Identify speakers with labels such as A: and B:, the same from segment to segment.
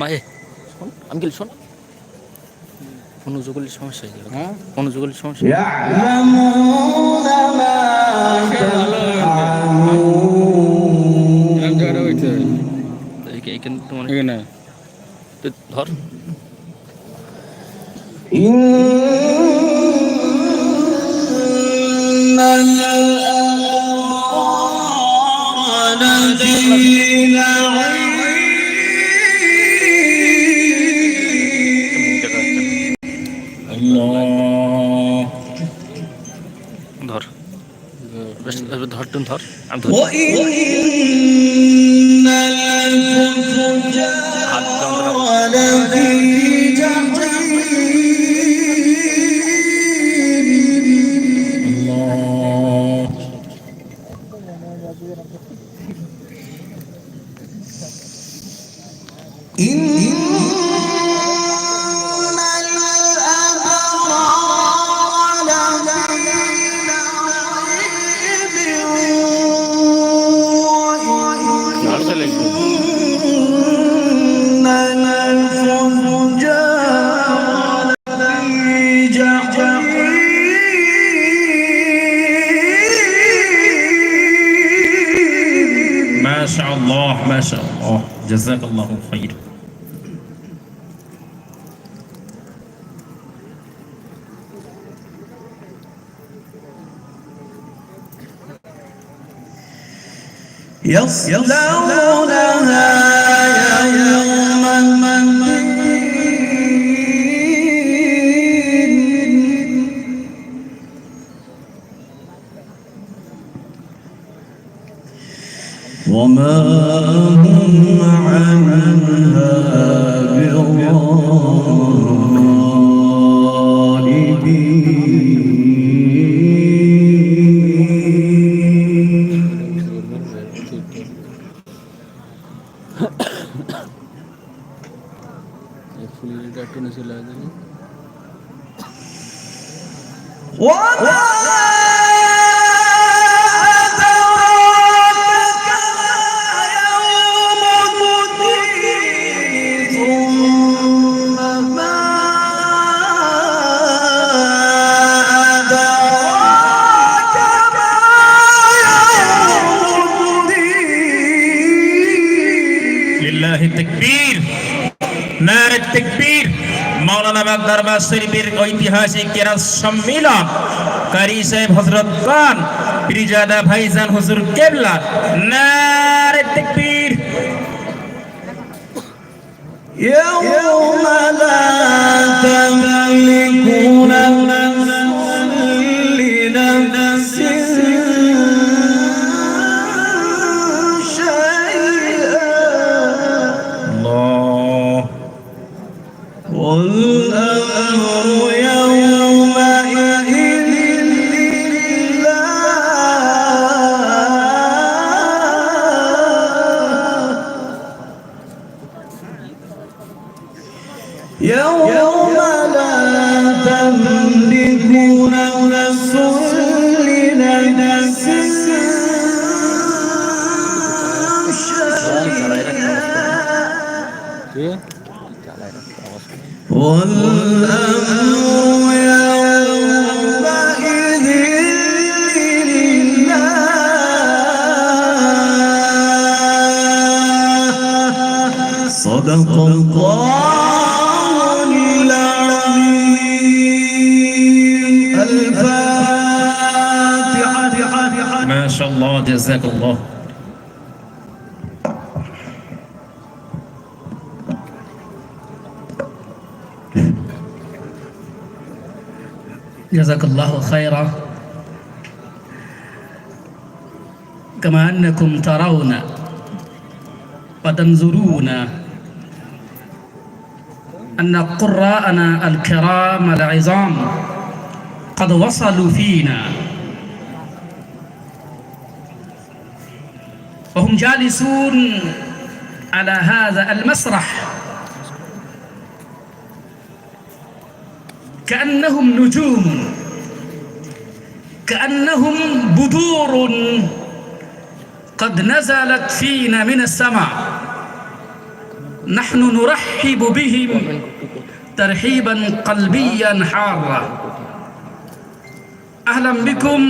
A: ভাই শোন আঙ্কিল শোন। কোনো সমস্যা হয়ে গেল। কোনো সমস্যা এখানে তোমার
B: এখানে
A: ধর।
C: إن الأبرار لفي نعيم الله
A: ধর বেশ, এবার ধর তুমি ধর আমি ধর
C: يصلونها يوم الدين وما
D: 我操 মাওলানা বাগদার বাস শরীফের ঐতিহাসিক কেরাত সম্মিলন কারি সাহেব হযরত খান পিরিজাদা ভাইজান হুজুর কেবলা নারে তকবীর
C: يوم لا تملك صدق الله العظيم الفاتحة
D: ما شاء الله جزاك الله.
E: جزاك الله خيرا. كما أنكم ترون وتنظرون أن قراءنا الكرام العظام قد وصلوا فينا. وهم جالسون على هذا المسرح. كأنهم نجوم. كأنهم بدور. قد نزلت فينا من السماء. نحن نرحب بهم ترحيبا قلبيا حارا اهلا بكم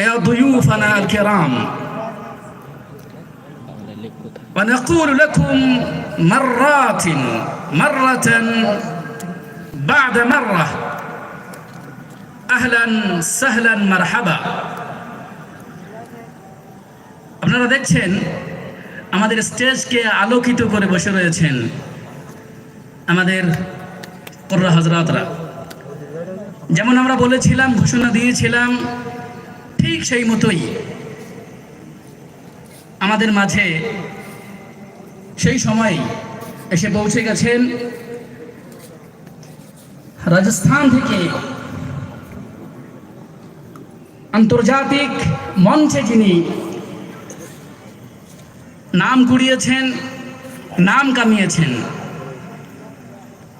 E: يا ضيوفنا الكرام
A: বাংলায় লেখ কোথায়
E: ونقول لكم مرات مرة بعد مرة أهلا سهلا مرحبا আপনারা দেখছেন আমাদের স্টেজকে আলোকিত করে বসে রয়েছেন আমাদের কর্রা হজরতরা যেমন আমরা বলেছিলাম, ঘোষণা দিয়েছিলাম, ঠিক সেই মতোই আমাদের মাঝে সেই সময় এসে পৌঁছে গেছেন রাজস্থান থেকে আন্তর্জাতিক মঞ্চে যিনি নাম কুড়িয়েছেন নাম কামিয়েছেন।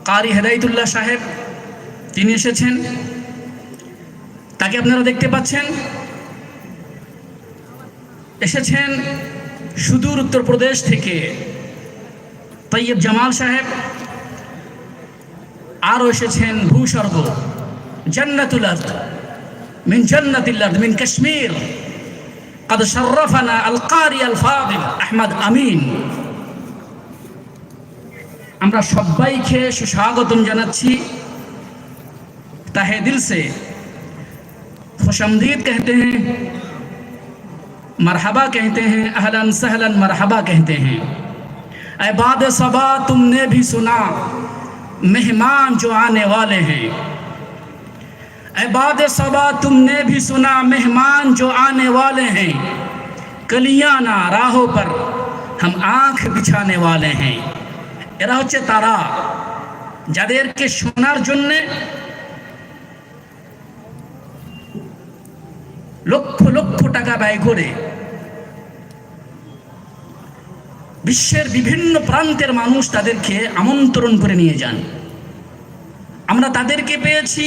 E: কারি হেদায়তুল্লাহ সাহেব, তিনি এসেছেন। তাকে আপনারা দেখতে পাচ্ছেন। এসেছেন সুদূর উত্তরপ্রদেশ থেকে তৈয়ব জামাল সাহেব। আরও এসেছেন ভূস্বর্গ, জান্নাতুল আর্দ, মিন জান্নাতিল মিন কাশ্মীর। قد شرفنا القاري الفاضل احمد আমিন আমরা সবাইকে সুস্বাগতম জানাচ্ছি। তাহে دل سے خوشمدید کہتے ہیں مرحبا کہتے ہیں اہلا سہلا مرحبا کہتے ہیں اے باد سبا تم نے بھی سنا مہمان جو آنے والے ہیں बाद सबा तुमने भी सुना मेहमान जो आने वाले हैं कलियां ना राहों पर हम आंख बिछाने वाले हैं এরা হচ্ছে তারা যাদেরকে শোনার জন্যে লক্ষ লক্ষ টাকা ব্যয় করে বিশ্বের বিভিন্ন প্রান্তের মানুষ তাদেরকে আমন্ত্রণ করে নিয়ে যান আমরা তাদেরকে পেয়েছি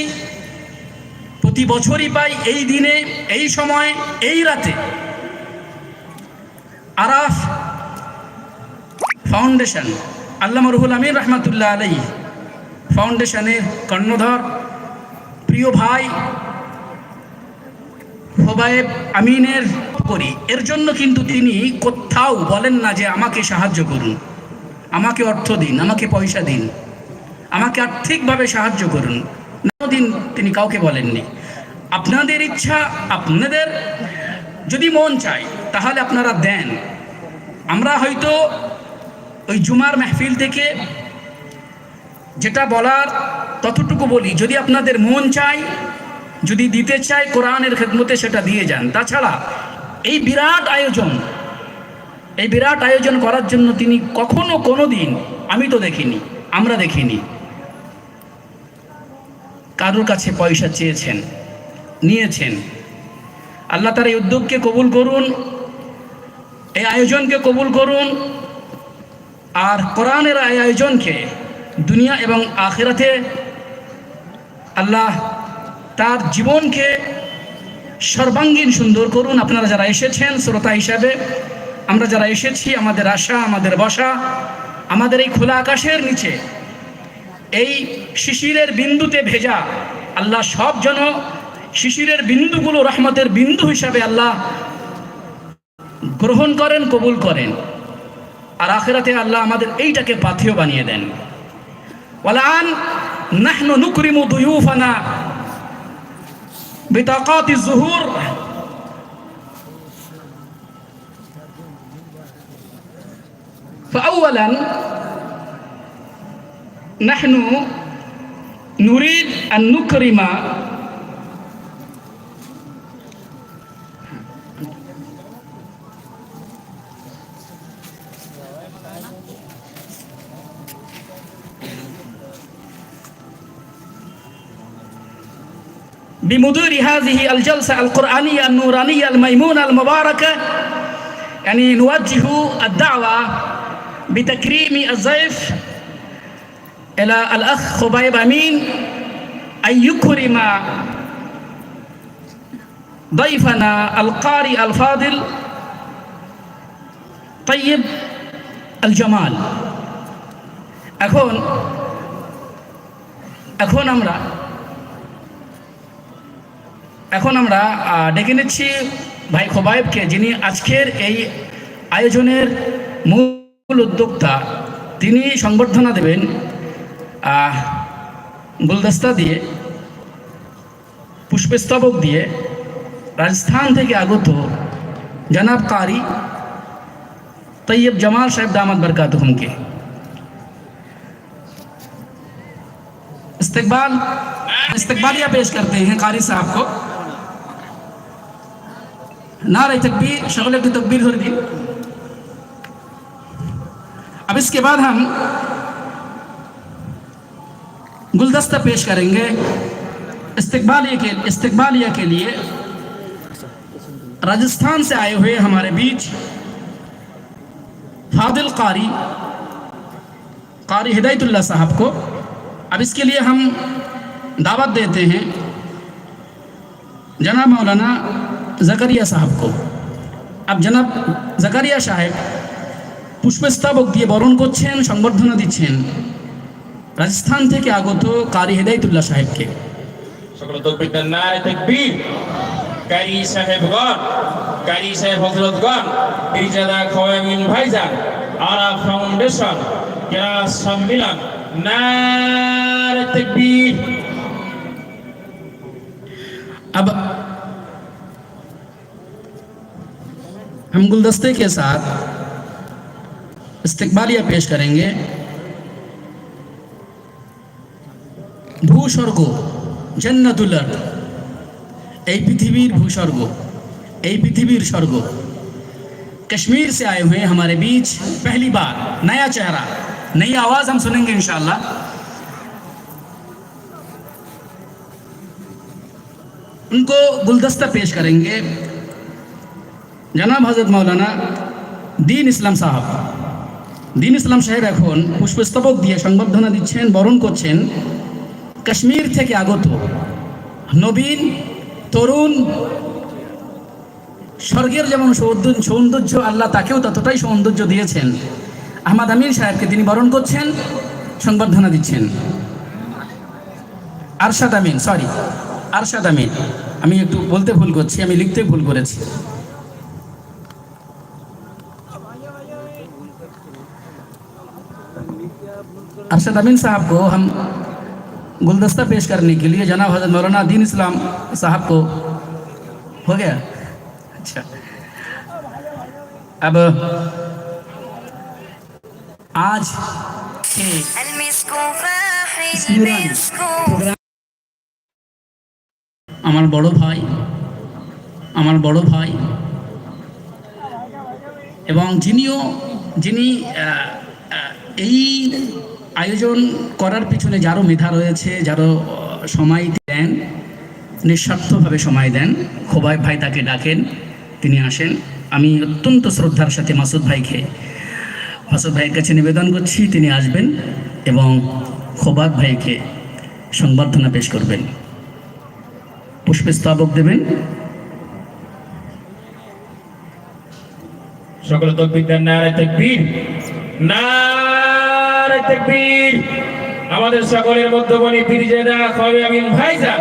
E: প্রতি বছরই পাই এই দিনে, এই সময়, এই রাতে। আরাফ ফাউন্ডেশন, আল্লামা রুহুল আমিন রহমাতুল্লাহ আলাই ফাউন্ডেশনের কর্ণধর, প্রিয় ভাই হোবায়েব আমিনের করি। এর জন্য কিন্তু তিনি কোথাও বলেন না যে আমাকে সাহায্য করুন। আমাকে অর্থ দিন, আমাকে পয়সা দিন, আমাকে আর্থিকভাবে সাহায্য করুন। দিন তিনি কাউকে বলেননি। আপনাদের ইচ্ছা, আপনাদের যদি মন চায়, তাহলে আপনারা দেন। আমরা হয়তো ওই জুমার মেহফিল থেকে যেটা বলার ততটুকু বলি, যদি আপনাদের মন চাই যদি দিতে চায়, কোরআনের খেদমতে সেটা দিয়ে যান। তাছাড়া এই বিরাট আয়োজন, এই বিরাট আয়োজন করার জন্য তিনি কখনো কোনো দিন আমি তো দেখিনি, আমরা দেখিনি। কারোর কাছে পয়সা চেয়েছেন? নিয়েছেন। আল্লাহ তার এই উদ্যোগকে কবুল করুন, এই আয়োজনকে কবুল করুন, আর কোরআনের এই আয়োজনকে দুনিয়া এবং আখেরাতে আল্লাহ তার জীবনকে সর্বাঙ্গীন সুন্দর করুন। আপনারা যারা এসেছেন, শ্রোতা হিসাবে, আমরা যারা এসেছি, আমাদের আশা, আমাদের বসা, আমাদের এই খোলা আকাশের নিচে, এই শিশিরের বিন্দুতে ভেজা, আল্লাহ সব যেন শিশিরের বিন্দুগুলো রহমতের বিন্দু হিসাবে আল্লাহ গ্রহণ করেন কবুল করেন আর আখেরাতে আল্লাহ আমাদের এইটাকে পাথেয় বানিয়ে দেন ওয়ালান নাহনু নুকরিমু দুয়ুফানা بطاقات الظهور فأولا نحن نريد أن نكرم بمدير هذه الجلسة القرآنية النورانية الميمونة المباركة يعني نوجه الدعوة بتكريم الضيف إلى الأخ خبيب أمين أن يكرم ضيفنا القارئ الفاضل তৈয়ব আল জামাল এখন এখন আমরা এখন আমরা আহ, ডেকে নিচ্ছি ভাই খোবাইবকে যিনি আজকের এই আয়োজনের মূল উদ্যোক্তা তিনি সংবর্ধনা দেবেন আহ, গুলদস্তা দিয়ে পুষ্পস্তবক দিয়ে রাজস্থান থেকে আগত জনাব কারি তৈয়ব जमाल साहब दामद बरकत के इस्तकबाल इस्तकबालिया पेश करते हैं कारी साहब को نعرہ تکبیر، شغل একটু تکبیر ধরে دی۔ اب اس کے بعد ہم گلدستہ پیش کریں گے استقبالیہ کے استقبالیہ کے لیے۔ راجستھان سے آئے ہوئے ہمارے بیچ فاضل قاری قاری ہدایت اللہ صاحب کو۔ اب اس کے لیے ہم دعوت دیتے ہیں۔ جناب مولانا जकरिया साहब को अब जनाब जकरिया সাহেব পুষ্পস্তবক দিয়ে বরণ করছেন সংবর্ধনা দিচ্ছেন রাজস্থান থেকে আগত কারি হেদায়তুল্লাহ সাহেবকে
D: সকল তকবীর দেন নারে তাকবীর কারি সাহেবগণ কারি সাহেব হযরতগণ পীরজাদা খোয়ামিন ভাইজান আরা ফাউন্ডেশন কেরা সম্মিলন নারে তাকবীর
E: अब ہم گلدستے کے ساتھ استقبالیہ پیش کریں گے۔ ভূস্বর্গ জান্নাতুল اے এই পৃথিবীর ভূস্বর্গ এই পৃথিবীর স্বর্গ کشمیر سے آئے ہوئے ہمارے بیچ۔ پہلی بار، نیا چہرہ، نئی آواز ہم سنیں گے انشاءاللہ۔ ان کو گلدستہ پیش کریں گے۔ জনাব হজরত মাওলানা দিন ইসলাম সাহাব। দিন ইসলাম সাহেব এখন পুষ্পস্তবক দিয়ে সংবর্ধনা দিচ্ছেন, বরণ করছেন কাশ্মীর থেকে আগত নবীন তরুণ স্বর্গের যেমন সৌন্দর্য আল্লাহ তাকেও ততটাই সৌন্দর্য দিয়েছেন। আহমদ আমির সাহেবকে তিনি বরণ করছেন, সংবর্ধনা দিচ্ছেন। আরশাদ আমিন সরি আরশাদ আমিন। আমি একটু বলতে ভুল করছি, আমি লিখতে ভুল করেছি। अरशद अमीन साहब को हम गुलदस्ता पेश करने के लिए जनाब हजरत मौलाना दीन इस्लाम साहब को हो गया अच्छा अब आज के আমার বড় ভাই আমার বড় ভাই এবং যিনিও যিনি এই আয়োজন করার পিছনে যারও মেধা রয়েছে যারও সময় দেন, নিঃস্বার্থভাবে সময় দেন, খোবাই ভাই তাকে ডাকেন, তিনি আসেন। আমি অত্যন্ত শ্রদ্ধার সাথে মাসুদ ভাইকে, মাসুদ ভাইয়ের কাছে নিবেদন করছি, তিনি আসবেন এবং খোবাদ ভাইকে সংবর্ধনা পেশ করবেন। পুষ্পস্তবক দেবেন।
D: সকল তকবীর দেন নারে তাকবীর। নারে তাকবীর। আমাদের সকলের মধ্যবনী পীরজাদা খোয়ামিন ভাইজান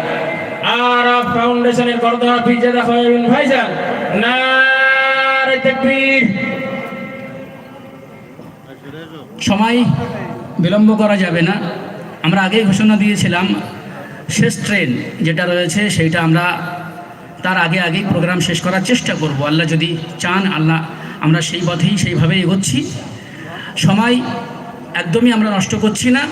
D: আরা ফাউন্ডেশনের করদা পীরজাদা খোয়ামিন ভাইজান। নারে তাকবীর।
E: সময় বিলম্ব করা যাবে না। আমরা আগেই ঘোষণা দিয়েছিলাম, শেষ ট্রেন যেটা রয়েছে সেইটা আমরা তার আগে আগেই প্রোগ্রাম শেষ করার চেষ্টা করব। আল্লাহ যদি চান, আল্লাহ আমরা সেই পথেই সেইভাবে এগোচ্ছি। সময় একদমই আমরা নষ্ট করছি না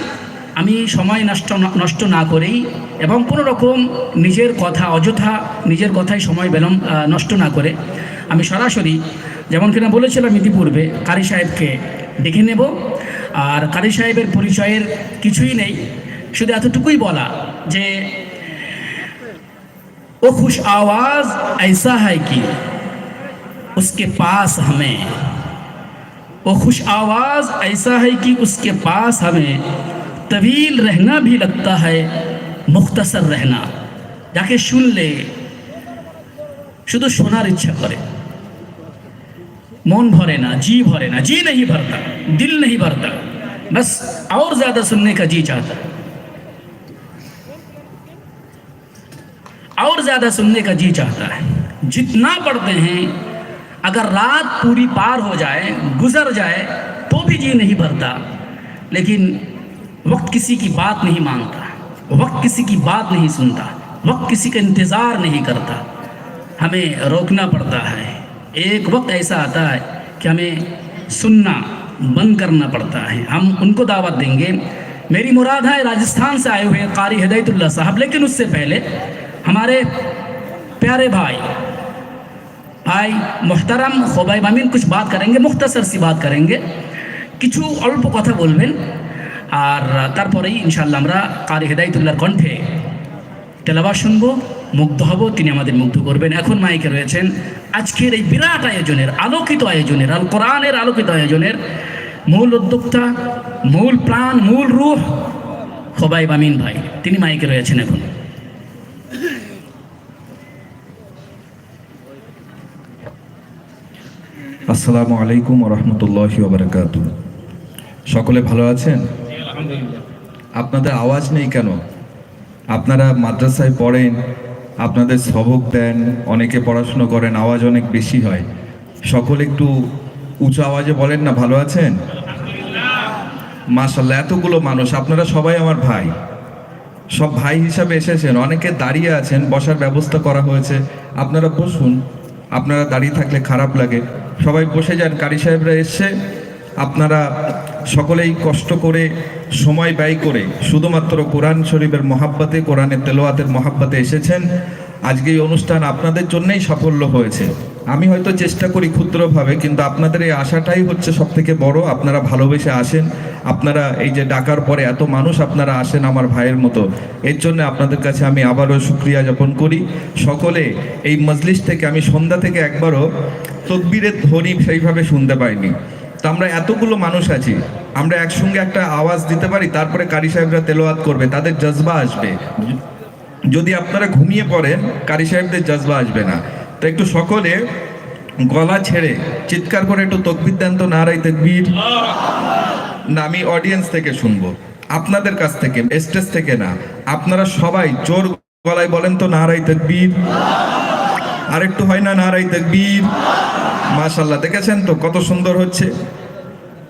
E: আমি সময় নষ্ট নষ্ট না করেই এবং কোনো রকম নিজের কথা অযথা নিজের কথায় সময় বেলম আহ, নষ্ট না করে আমি সরাসরি যেমন কিনা বলেছিলাম ইতিপূর্বে কারি সাহেবকে ডেকে নেব আর কারি সাহেবের পরিচয়ের কিছুই নেই শুধু এতটুকুই বলা যে वो खुश आवाज ऐसा है कि उसके पास हमें وہ خوش آواز ایسا ہے کہ اس کے پاس ہمیں طویل رہنا بھی لگتا ہے، مختصر رہنا۔ جا کے سن لے۔ شدو শোনার اچھا کرے۔ مون بھرے نا جی بھرے نا۔ جی نہیں بھرتا، دل نہیں بھرتا۔ بس اور زیادہ سننے کا جی چاہتا۔ اور زیادہ سننے کا جی چاہتا ہے۔ جتنا پڑھتے ہیں اگر رات پوری پار ہو جائے، گزر جائے، تو بھی جی نہیں بھرتا۔ لیکن وقت کسی کی بات نہیں مانتا، وقت کسی کی بات نہیں سنتا، وقت کسی کا انتظار نہیں کرتا۔ ہمیں روکنا پڑتا ہے۔ ایک وقت ایسا آتا ہے کہ ہمیں سننا بند کرنا پڑتا ہے۔ ہم ان کو دعوت دیں گے۔ میری مراد ہے راجستھان سے آئے ہوئے قاری ہدایت اللہ صاحب، لیکن اس سے پہلے ہمارے پیارے بھائی ভাই, মোহতারাম খোবাই মামিন কিছু বাত করেंगे মুখতাসর সি বাত করেंगे কিছু অল্প কথা বলবেন, আর তারপরেই ইনশাল্লাহ আমরা কারি হেদায়তুল্লাহর কণ্ঠে তেলাবা শুনব, মুগ্ধ হব, তিনি আমাদের মুগ্ধ করবেন। এখন মাইকে রয়েছেন আজকের এই বিরাট আয়োজনের, আলোকিত আয়োজনের, আল কোরআনের আলোকিত আয়োজনের মূল উদ্যোক্তা, মূল প্রাণ, মূল রূহ খোবাই মামিন ভাই, তিনি মাইকে রয়েছেন এখন।
F: আসসালামু আলাইকুম রহমতুল্লাহি ওবরাকাত। সকলে ভালো আছেন? আপনাদের আওয়াজ নেই কেন? আপনারা মাদ্রাসায় পড়েন আপনাদের সবক দেন অনেকে পড়াশুনো করেন আওয়াজ অনেক বেশি হয়। সকলে একটু উঁচু আওয়াজে বলেন না ভালো আছেন? মাশাল্লাহ এতগুলো মানুষ আপনারা সবাই আমার ভাই। সব ভাই হিসাবে এসেছেন অনেকে দাঁড়িয়ে আছেন বসার ব্যবস্থা করা হয়েছে। আপনারা বসুন আপনারা দাঁড়িয়ে থাকলে খারাপ লাগে। সবাই বসে যান, কারি সাহেবরা এসছে। আপনারা সকলেই কষ্ট করে, সময় ব্যয় করে, শুধুমাত্র কোরআন শরীফের মহাব্বাতে, কোরআনের তেলোয়াতের মহাব্বাতে এসেছেন। আজকে এই অনুষ্ঠান আপনাদের জন্যই সাফল্য হয়েছে। আমি হয়তো চেষ্টা করি ক্ষুদ্রভাবে, কিন্তু আপনাদের এই আশাটাই হচ্ছে সব থেকে বড়। আপনারা ভালোবেসে আসেন। আপনারা এই যে ডাকার পরে এত মানুষ আপনারা আসেন আমার ভাইয়ের মতো। এর জন্য আপনাদের কাছে আমি আবারও সুক্রিয়া যাপন করি। সকলে এই মজলিস থেকে আমি সন্ধ্যা থেকে একবারও তকবীরের ধ্বনি সেইভাবে শুনতে পাইনি। তো আমরা এতগুলো মানুষ আছি, আমরা একসঙ্গে একটা আওয়াজ দিতে পারি, তারপরে কারি সাহেবরা তেলোয়াত করবে, তাদের জজবা আসবে। যদি আপনারা ঘুমিয়ে পড়েন, কারি সাহেবদের জজবা আসবে না। তো একটু সকলে গলা ছেড়ে, চিৎকার করে একটু তকবির দেন তো নারাই তকবির। না, আমি অডিয়েন্স থেকে শুনব। আপনাদের কাছ থেকে স্টেজ থেকে না। আপনারা সবাই জোর গলায় বলেন তো নারাই তকবীর। আর একটু হয় না নারাই তকবীর। মাশাল্লাহ দেখেছেন তো কত সুন্দর হচ্ছে?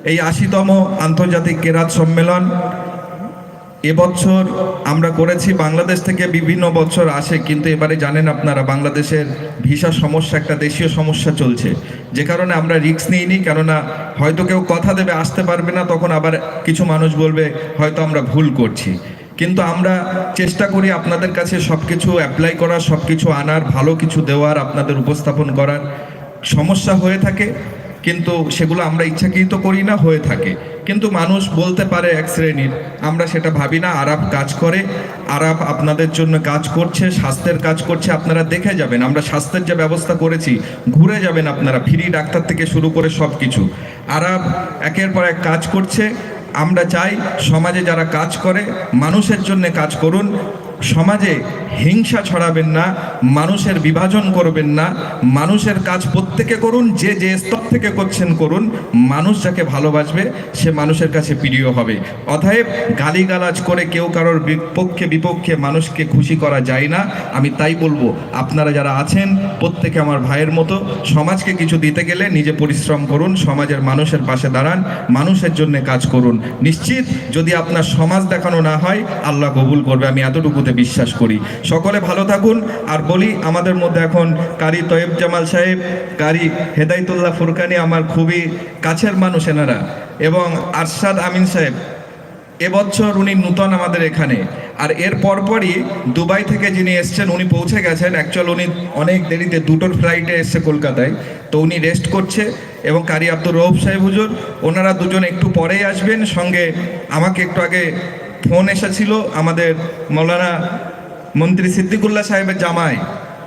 F: এই আশিতম আন্তর্জাতিক কেরাত সম্মেলন। এবছর আমরা করেছি, বাংলাদেশ থেকে বিভিন্ন বছর আসে, কিন্তু এবারে জানেন আপনারা, বাংলাদেশের ভিসা সমস্যা, একটা দেশীয় সমস্যা চলছে। যে কারণে আমরা রিস্ক নিইনি, কেননা হয়তো কেউ কথা দেবে, আসতে পারবে না, তখন আবার কিছু মানুষ বলবে, হয়তো আমরা ভুল করছি। কিন্তু আমরা চেষ্টা করি আপনাদের কাছে সব কিছু অ্যাপ্লাই করার সব কিছু আনার, ভালো কিছু দেওয়ার, আপনাদের উপস্থাপন করার। সমস্যা হয়ে থাকে কিন্তু সেগুলো আমরা ইচ্ছাকৃত করি না, হয়ে থাকে। কিন্তু মানুষ বলতে পারে এক শ্রেণির, আমরা সেটা ভাবি না, আরাব কাজ করে, আরাব আপনাদের জন্য কাজ করছে, স্বাস্থ্যের কাজ করছে, আপনারা দেখে যাবেন, আমরা স্বাস্থ্যের যে ব্যবস্থা করেছি, ঘুরে যাবেন আপনারা, ফ্রি ডাক্তার থেকে শুরু করে সব কিছু আরাব একের পর এক কাজ করছে, আমরা চাই সমাজে যারা কাজ করে, মানুষের জন্য কাজ করুন সমাজে হিংসা ছড়াবেন না, মানুষের বিভাজন করবেন না, মানুষের কাজ প্রত্যেকে করুন, যে যে স্তর থেকে করছেন করুন, মানুষ যাকে ভালোবাসবে, সে মানুষের কাছে প্রিয় হবে। অতএব গালিগালাজ করে কেউ কারোর বিপক্ষে বিপক্ষে মানুষকে খুশি করা যায় না, আমি তাই বলব, আপনারা যারা আছেন, প্রত্যেকে আমার ভাইয়ের মতো, সমাজকে কিছু দিতে গেলে নিজে পরিশ্রম করুন, সমাজের মানুষের পাশে দাঁড়ান, মানুষের জন্য কাজ করুন। নিশ্চিত যদি আপনার সমাজ দেখানো না হয়, আল্লাহ কবুল করবে, আমি এতটুকুতে বিশ্বাস করি। সকলে ভালো থাকুন, আর বলি আমাদের মধ্যে এখন কারি তয়েব জামাল সাহেব, কারি হেদায়তুল্লাহ ফুরকানি আমার খুবই কাছের মানুষ এনারা এবং আরশাদ আমিন সাহেব। এবছর উনি নূতন আমাদের এখানে। আর এর পরপরই দুবাই থেকে যিনি এসছেন, উনি পৌঁছে গেছেন। অ্যাকচুয়াল উনি অনেক দেরিতে দুটোর ফ্লাইটে এসছে কলকাতায়। তো উনি রেস্ট করছে এবং কারি আব্দুর রৌফ সাহেব হুজুর, ওনারা দুজন একটু পরেই আসবেন। সঙ্গে আমাকে একটু আগে ফোন এসেছিল আমাদের মৌলানা মন্ত্রী সিদ্দিকুল্লাহ সাহেবের জামাই,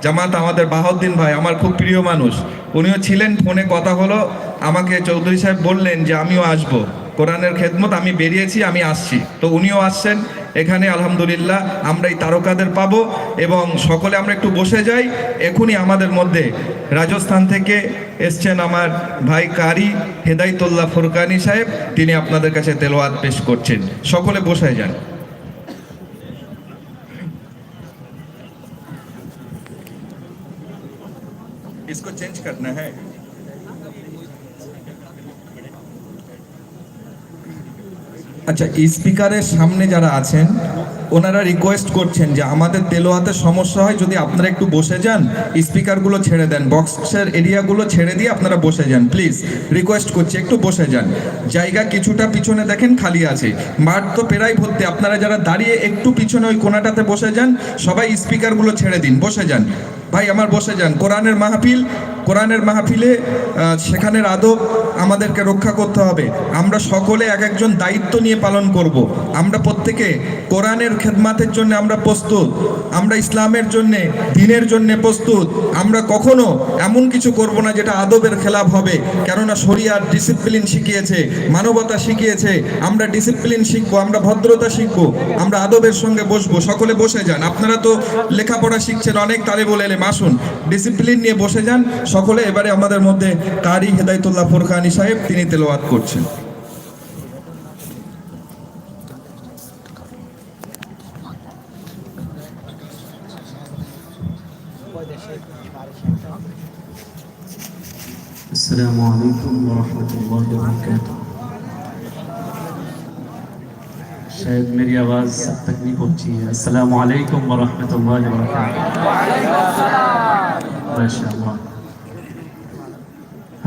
F: জামাত আমাদের বাহাউদ্দিন ভাই, আমার খুব প্রিয় মানুষ। উনিও ছিলেন, ফোনে কথা হলো। আমাকে চৌধুরী সাহেব বললেন যে, আমিও আসব। কোরআনের খেদমত, আমি বেরিয়েছি, আমি আসছি। তো উনিও আসছেন এখানে আলহামদুলিল্লাহ আমরা এই তারকাদের পাবো এবং সকলে আমরা একটু বসে যাই এখনই আমাদের মধ্যে রাজস্থান থেকে এসছেন আমার ভাই কারি হেদাইতুল্লাহ ফুরকানি সাহেব তিনি আপনাদের কাছে তেলোয়াত পেশ করছেন সকলে বসে যান इसको चेंज करना है আচ্ছা স্পিকারের সামনে যারা আছেন, ওনারা রিকোয়েস্ট করছেন যে আমাদের তেলোয়াতে সমস্যা হয়, যদি আপনারা একটু বসে যান, স্পিকারগুলো ছেড়ে দেন, বক্সের এরিয়াগুলো ছেড়ে দিয়ে আপনারা বসে যান প্লিজ রিকোয়েস্ট করছি, একটু বসে যান। জায়গা কিছুটা পিছনে দেখেন, খালি আছে। মাঠ তো প্রায় ভর্তি, আপনারা যারা দাঁড়িয়ে একটু পিছনে ওই কোনাটাতে বসে যান, সবাই স্পিকারগুলো ছেড়ে দিন, বসে যান। ভাই, আমার বসে যান, কোরআনের মাহফিল কোরআনের মাহফিলে সেখানের আদব আমাদেরকে রক্ষা করতে হবে। আমরা সকলে এক একজন দায়িত্ব নিয়ে পালন করব। আমরা প্রত্যেকে কোরআনের খেদমাতের জন্য আমরা প্রস্তুত। আমরা ইসলামের জন্য, দিনের জন্য প্রস্তুত। আমরা কখনো এমন কিছু করব না যেটা আদবের খেলাফ হবে। কেননা শরিয়ার ডিসিপ্লিন শিখিয়েছে, মানবতা শিখিয়েছে। আমরা ডিসিপ্লিন শিখব, আমরা ভদ্রতা শিখব, আমরা আদবের সঙ্গে বসবো। সকলে বসে যান। আপনারা তো লেখাপড়া শিখছেন, অনেক তালে বলে এলেম। আসুন, ডিসিপ্লিন নিয়ে বসে যান। সকলে এবারে আমাদের মধ্যে কারি হেদায়তুল্লাহ ফোরকানি সাহেব তিনি তেলোয়াত করছেন
C: السلام عليكم ورحمة الله وبركاته शायद मेरी आवाज़ सब तक नहीं पहुंची है अस्सलाम वालेकुम वरहमतुल्लाहि वबरकातुहू माशा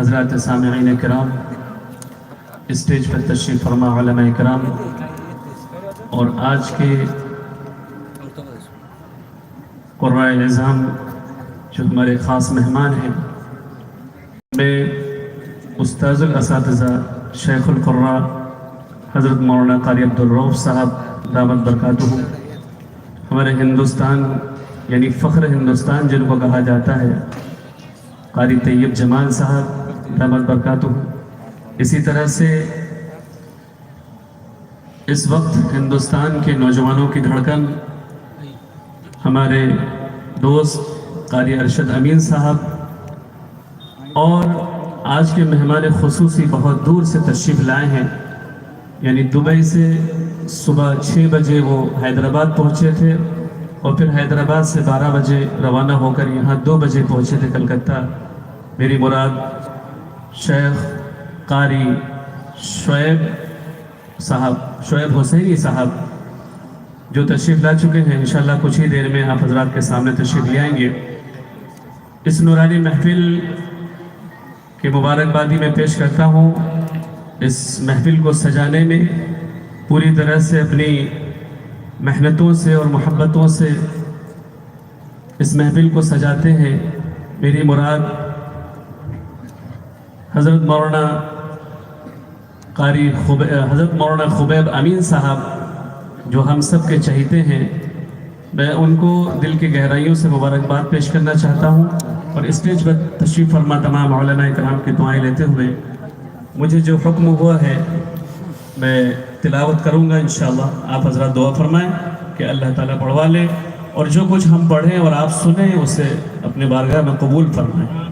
C: حضرات سامعین کرام، اسٹیج پر تشریف فرما علماء کرام، اور آج کے قرآن نظام جو ہمارے خاص مہمان ہیں، میں استاذ الاساتذہ شیخ القرا حضرت مولانا قاری عبدالروف صاحب دامت ہوں۔ ہمارے ہندوستان یعنی فخر ہندوستان جن کو کہا جاتا ہے، قاری طیب جمال صاحب رحمت برکاتہ۔ اسی طرح سے اس وقت ہندوستان کے نوجوانوں کی دھڑکن، ہمارے دوست قاری ارشد امین صاحب اور آج کے مہمان خصوصی بہت دور سے تشریف لائے ہیں۔ یعنی دبئی سے صبح چھ بجے وہ حیدرآباد پہنچے تھے اور پھر حیدرآباد سے بارہ بجے روانہ ہو کر یہاں دو بجے پہنچے تھے کلکتہ۔ میری مراد شیخ قاری شعیب صاحب، شعیب حسینی صاحب جو تشریف لا چکے ہیں، انشاءاللہ کچھ ہی دیر میں آپ حضرات کے سامنے تشریف لے آئیں گے۔ اس نورانی محفل کی مبارکبادی میں پیش کرتا ہوں۔ اس محفل کو سجانے میں پوری طرح سے اپنی محنتوں سے اور محبتوں سے اس محفل کو سجاتے ہیں۔ میری مراد حضرت مولانا قاری حضرت مولانا خبیب امین صاحب جو ہم سب کے چہیتے ہیں، میں ان کو دل کی گہرائیوں سے مبارکباد پیش کرنا چاہتا ہوں اور اسٹیج پر تشریف فرما تمام علماء کرام کی دعائیں لیتے ہوئے مجھے جو حکم ہوا ہے، میں تلاوت کروں گا انشاءاللہ۔ آپ حضرات دعا فرمائیں کہ اللہ تعالیٰ پڑھوا لے اور جو کچھ ہم پڑھیں اور آپ سنیں، اسے اپنے بارگاہ میں قبول فرمائیں۔